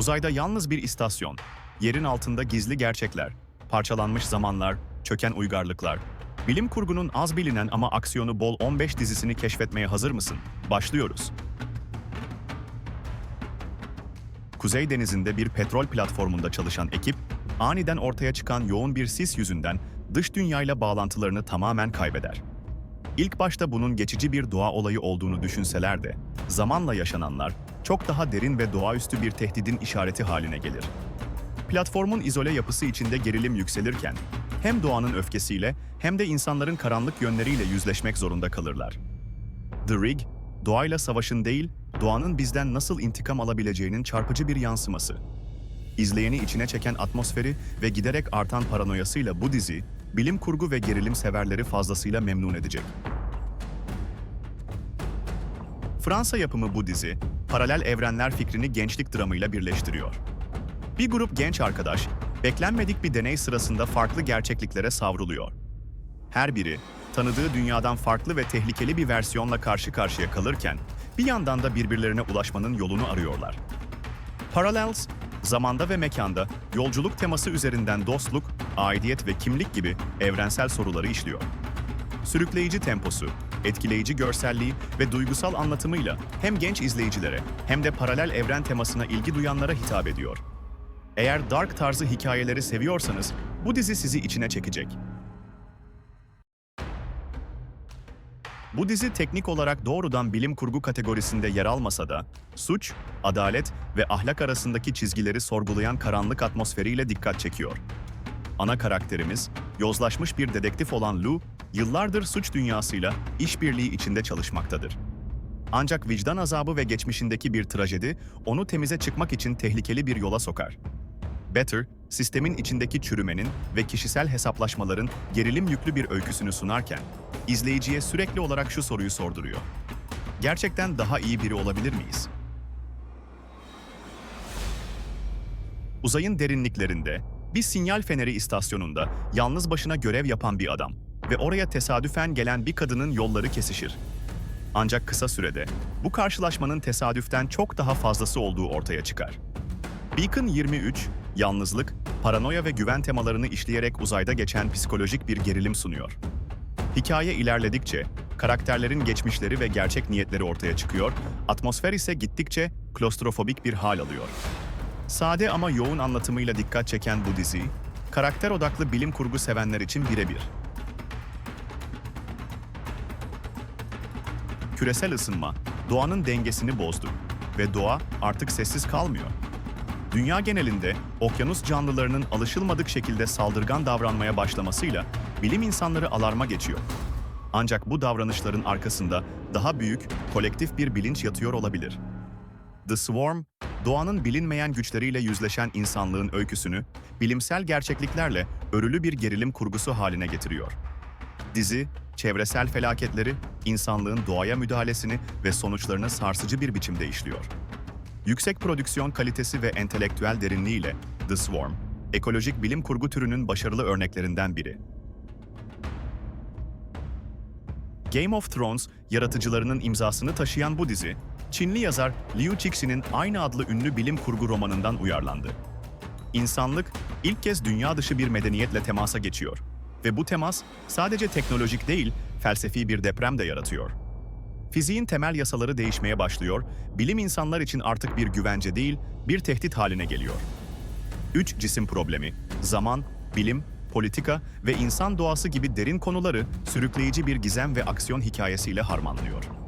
Uzayda yalnız bir istasyon, yerin altında gizli gerçekler, parçalanmış zamanlar, çöken uygarlıklar. Bilim kurgunun az bilinen ama aksiyonu bol 15 dizisini keşfetmeye hazır mısın? Başlıyoruz. Kuzey Denizi'nde bir petrol platformunda çalışan ekip, aniden ortaya çıkan yoğun bir sis yüzünden dış dünyayla bağlantılarını tamamen kaybeder. İlk başta bunun geçici bir doğa olayı olduğunu düşünseler de, zamanla yaşananlar çok daha derin ve doğaüstü bir tehdidin işareti haline gelir. Platformun izole yapısı içinde gerilim yükselirken, hem doğanın öfkesiyle hem de insanların karanlık yönleriyle yüzleşmek zorunda kalırlar. The Rig, doğayla savaşın değil, doğanın bizden nasıl intikam alabileceğinin çarpıcı bir yansıması. İzleyeni içine çeken atmosferi ve giderek artan paranoyasıyla bu dizi, bilim kurgu ve gerilim severleri fazlasıyla memnun edecek. Fransa yapımı bu dizi, paralel evrenler fikrini gençlik dramıyla birleştiriyor. Bir grup genç arkadaş, beklenmedik bir deney sırasında farklı gerçekliklere savruluyor. Her biri, tanıdığı dünyadan farklı ve tehlikeli bir versiyonla karşı karşıya kalırken, bir yandan da birbirlerine ulaşmanın yolunu arıyorlar. Parallels, zamanda ve mekanda yolculuk teması üzerinden dostluk, aidiyet ve kimlik gibi evrensel soruları işliyor. Sürükleyici temposu, etkileyici görselliği ve duygusal anlatımıyla hem genç izleyicilere hem de paralel evren temasına ilgi duyanlara hitap ediyor. Eğer dark tarzı hikayeleri seviyorsanız bu dizi sizi içine çekecek. Bu dizi teknik olarak doğrudan bilim kurgu kategorisinde yer almasa da, suç, adalet ve ahlak arasındaki çizgileri sorgulayan karanlık atmosferiyle dikkat çekiyor. Ana karakterimiz, yozlaşmış bir dedektif olan Lou, yıllardır suç dünyasıyla işbirliği içinde çalışmaktadır. Ancak vicdan azabı ve geçmişindeki bir trajedi onu temize çıkmak için tehlikeli bir yola sokar. Better, sistemin içindeki çürümenin ve kişisel hesaplaşmaların gerilim yüklü bir öyküsünü sunarken, izleyiciye sürekli olarak şu soruyu sorduruyor. Gerçekten daha iyi biri olabilir miyiz? Uzayın derinliklerinde, bir sinyal feneri istasyonunda yalnız başına görev yapan bir adam ve oraya tesadüfen gelen bir kadının yolları kesişir. Ancak kısa sürede bu karşılaşmanın tesadüften çok daha fazlası olduğu ortaya çıkar. Beacon 23, yalnızlık, paranoya ve güven temalarını işleyerek uzayda geçen psikolojik bir gerilim sunuyor. Hikaye ilerledikçe karakterlerin geçmişleri ve gerçek niyetleri ortaya çıkıyor, atmosfer ise gittikçe klostrofobik bir hal alıyor. Sade ama yoğun anlatımıyla dikkat çeken bu dizi, karakter odaklı bilim kurgu sevenler için birebir. Küresel ısınma, doğanın dengesini bozdu ve doğa artık sessiz kalmıyor. Dünya genelinde okyanus canlılarının alışılmadık şekilde saldırgan davranmaya başlamasıyla bilim insanları alarma geçiyor. Ancak bu davranışların arkasında daha büyük, kolektif bir bilinç yatıyor olabilir. The Swarm, doğanın bilinmeyen güçleriyle yüzleşen insanlığın öyküsünü bilimsel gerçekliklerle örülü bir gerilim kurgusu haline getiriyor. Dizi, çevresel felaketleri, insanlığın doğaya müdahalesini ve sonuçlarını sarsıcı bir biçimde işliyor. Yüksek prodüksiyon kalitesi ve entelektüel derinliğiyle The Swarm, ekolojik bilim kurgu türünün başarılı örneklerinden biri. Game of Thrones yaratıcılarının imzasını taşıyan bu dizi, Çinli yazar Liu Cixin'in aynı adlı ünlü bilim kurgu romanından uyarlandı. İnsanlık ilk kez dünya dışı bir medeniyetle temasa geçiyor ve bu temas sadece teknolojik değil, felsefi bir deprem de yaratıyor. Fiziğin temel yasaları değişmeye başlıyor, bilim insanlar için artık bir güvence değil, bir tehdit haline geliyor. Üç cisim problemi, zaman, bilim, politika ve insan doğası gibi derin konuları sürükleyici bir gizem ve aksiyon hikayesiyle harmanlıyor.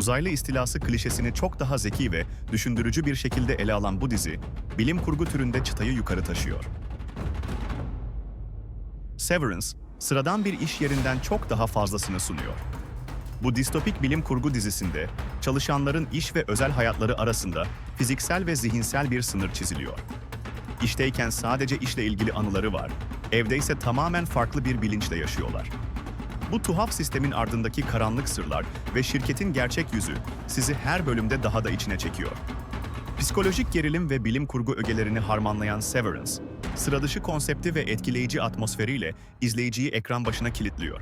Uzaylı istilası klişesini çok daha zeki ve düşündürücü bir şekilde ele alan bu dizi, bilim kurgu türünde çıtayı yukarı taşıyor. Severance, sıradan bir iş yerinden çok daha fazlasını sunuyor. Bu distopik bilim kurgu dizisinde çalışanların iş ve özel hayatları arasında fiziksel ve zihinsel bir sınır çiziliyor. İşteyken sadece işle ilgili anıları var, evde ise tamamen farklı bir bilinçle yaşıyorlar. Bu tuhaf sistemin ardındaki karanlık sırlar ve şirketin gerçek yüzü sizi her bölümde daha da içine çekiyor. Psikolojik gerilim ve bilim kurgu ögelerini harmanlayan Severance, sıradışı konsepti ve etkileyici atmosferiyle izleyiciyi ekran başına kilitliyor.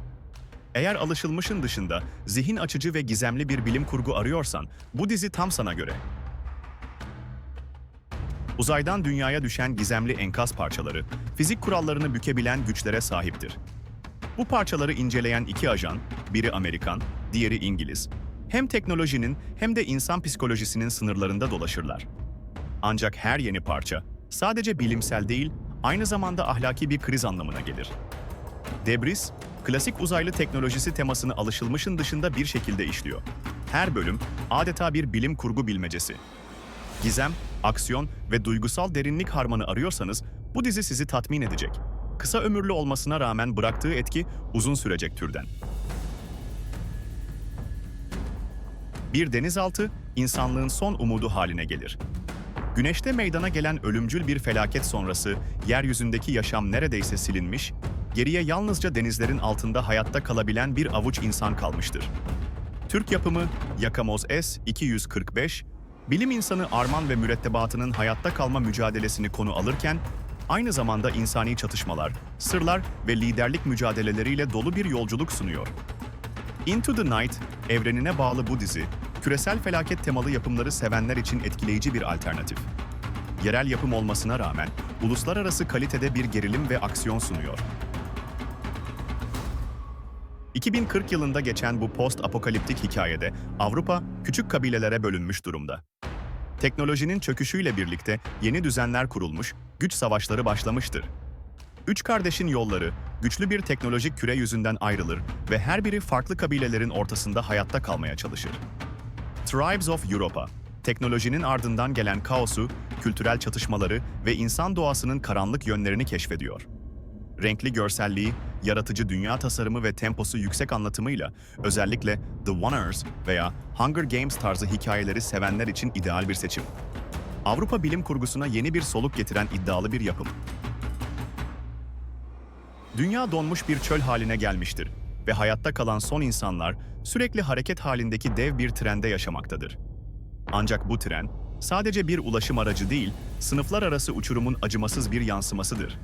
Eğer alışılmışın dışında zihin açıcı ve gizemli bir bilim kurgu arıyorsan, bu dizi tam sana göre. Uzaydan dünyaya düşen gizemli enkaz parçaları, fizik kurallarını bükebilen güçlere sahiptir. Bu parçaları inceleyen iki ajan, biri Amerikan, diğeri İngiliz, hem teknolojinin hem de insan psikolojisinin sınırlarında dolaşırlar. Ancak her yeni parça sadece bilimsel değil, aynı zamanda ahlaki bir kriz anlamına gelir. Debris, klasik uzaylı teknolojisi temasını alışılmışın dışında bir şekilde işliyor. Her bölüm adeta bir bilim kurgu bilmecesi. Gizem, aksiyon ve duygusal derinlik harmanı arıyorsanız bu dizi sizi tatmin edecek. Kısa ömürlü olmasına rağmen bıraktığı etki uzun sürecek türden. Bir denizaltı insanlığın son umudu haline gelir. Güneşte meydana gelen ölümcül bir felaket sonrası yeryüzündeki yaşam neredeyse silinmiş, geriye yalnızca denizlerin altında hayatta kalabilen bir avuç insan kalmıştır. Türk yapımı Yakamoz S-245, bilim insanı Arman ve mürettebatının hayatta kalma mücadelesini konu alırken, aynı zamanda insani çatışmalar, sırlar ve liderlik mücadeleleriyle dolu bir yolculuk sunuyor. Into the Night, evrenine bağlı bu dizi, küresel felaket temalı yapımları sevenler için etkileyici bir alternatif. Yerel yapım olmasına rağmen, uluslararası kalitede bir gerilim ve aksiyon sunuyor. 2040 yılında geçen bu post-apokaliptik hikayede Avrupa küçük kabilelere bölünmüş durumda. Teknolojinin çöküşüyle birlikte yeni düzenler kurulmuş, güç savaşları başlamıştır. Üç kardeşin yolları güçlü bir teknolojik küre yüzünden ayrılır ve her biri farklı kabilelerin ortasında hayatta kalmaya çalışır. Tribes of Europa, teknolojinin ardından gelen kaosu, kültürel çatışmaları ve insan doğasının karanlık yönlerini keşfediyor. Renkli görselliği, yaratıcı dünya tasarımı ve temposu yüksek anlatımıyla özellikle The Oneers veya Hunger Games tarzı hikayeleri sevenler için ideal bir seçim. Avrupa bilim kurgusuna yeni bir soluk getiren iddialı bir yapım. Dünya donmuş bir çöl haline gelmiştir ve hayatta kalan son insanlar sürekli hareket halindeki dev bir trende yaşamaktadır. Ancak bu tren sadece bir ulaşım aracı değil, sınıflar arası uçurumun acımasız bir yansımasıdır.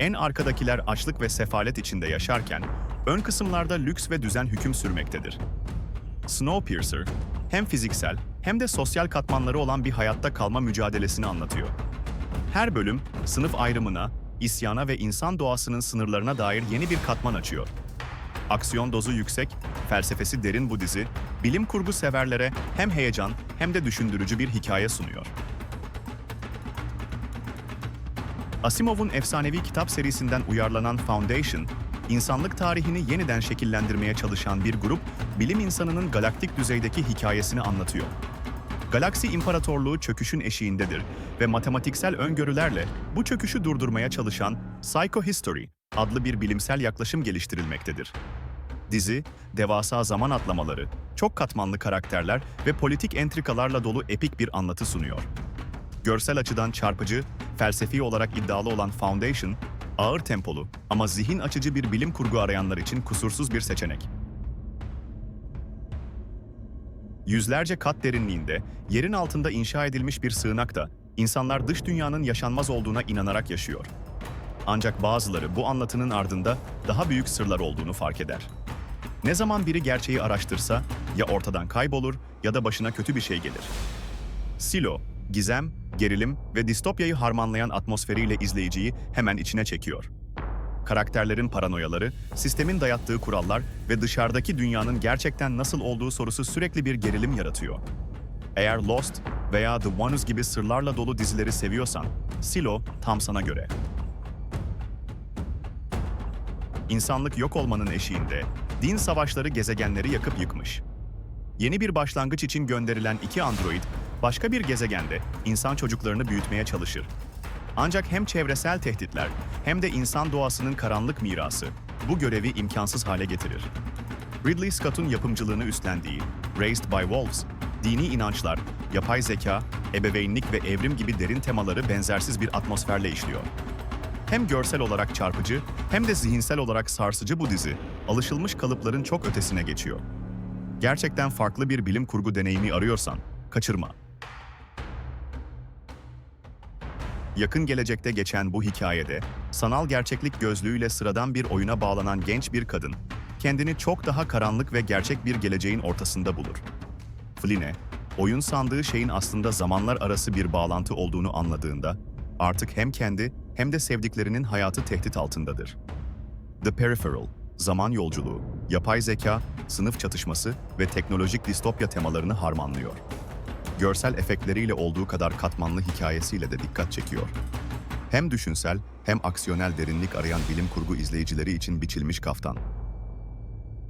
En arkadakiler açlık ve sefalet içinde yaşarken, ön kısımlarda lüks ve düzen hüküm sürmektedir. Snowpiercer, hem fiziksel hem de sosyal katmanları olan bir hayatta kalma mücadelesini anlatıyor. Her bölüm, sınıf ayrımına, isyana ve insan doğasının sınırlarına dair yeni bir katman açıyor. Aksiyon dozu yüksek, felsefesi derin bu dizi, bilim kurgu severlere hem heyecan hem de düşündürücü bir hikaye sunuyor. Asimov'un efsanevi kitap serisinden uyarlanan Foundation, insanlık tarihini yeniden şekillendirmeye çalışan bir grup, bilim insanının galaktik düzeydeki hikayesini anlatıyor. Galaksi İmparatorluğu çöküşün eşiğindedir ve matematiksel öngörülerle bu çöküşü durdurmaya çalışan Psychohistory adlı bir bilimsel yaklaşım geliştirilmektedir. Dizi, devasa zaman atlamaları, çok katmanlı karakterler ve politik entrikalarla dolu epik bir anlatı sunuyor. Görsel açıdan çarpıcı, felsefi olarak iddialı olan Foundation, ağır tempolu ama zihin açıcı bir bilim kurgu arayanlar için kusursuz bir seçenek. Yüzlerce kat derinliğinde, yerin altında inşa edilmiş bir sığınakta, insanlar dış dünyanın yaşanmaz olduğuna inanarak yaşıyor. Ancak bazıları bu anlatının ardında daha büyük sırlar olduğunu fark eder. Ne zaman biri gerçeği araştırsa, ya ortadan kaybolur ya da başına kötü bir şey gelir. Silo, gizem, gerilim ve distopyayı harmanlayan atmosferiyle izleyiciyi hemen içine çekiyor. Karakterlerin paranoyaları, sistemin dayattığı kurallar ve dışarıdaki dünyanın gerçekten nasıl olduğu sorusu sürekli bir gerilim yaratıyor. Eğer Lost veya The Ones gibi sırlarla dolu dizileri seviyorsan, Silo tam sana göre. İnsanlık yok olmanın eşiğinde, din savaşları gezegenleri yakıp yıkmış. Yeni bir başlangıç için gönderilen iki android, başka bir gezegende insan çocuklarını büyütmeye çalışır. Ancak hem çevresel tehditler hem de insan doğasının karanlık mirası bu görevi imkansız hale getirir. Ridley Scott'un yapımcılığını üstlendiği Raised by Wolves, dini inançlar, yapay zeka, ebeveynlik ve evrim gibi derin temaları benzersiz bir atmosferle işliyor. Hem görsel olarak çarpıcı hem de zihinsel olarak sarsıcı bu dizi, alışılmış kalıpların çok ötesine geçiyor. Gerçekten farklı bir bilim kurgu deneyimi arıyorsan, kaçırma. Yakın gelecekte geçen bu hikayede, sanal gerçeklik gözlüğüyle sıradan bir oyuna bağlanan genç bir kadın, kendini çok daha karanlık ve gerçek bir geleceğin ortasında bulur. Flynn'e, oyun sandığı şeyin aslında zamanlar arası bir bağlantı olduğunu anladığında artık hem kendi hem de sevdiklerinin hayatı tehdit altındadır. The Peripheral, zaman yolculuğu, yapay zeka, sınıf çatışması ve teknolojik distopya temalarını harmanlıyor. Görsel efektleriyle olduğu kadar katmanlı hikayesiyle de dikkat çekiyor. Hem düşünsel hem aksiyonel derinlik arayan bilim kurgu izleyicileri için biçilmiş kaftan.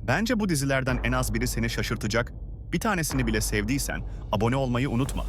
Bence bu dizilerden en az biri seni şaşırtacak. Bir tanesini bile sevdiysen abone olmayı unutma.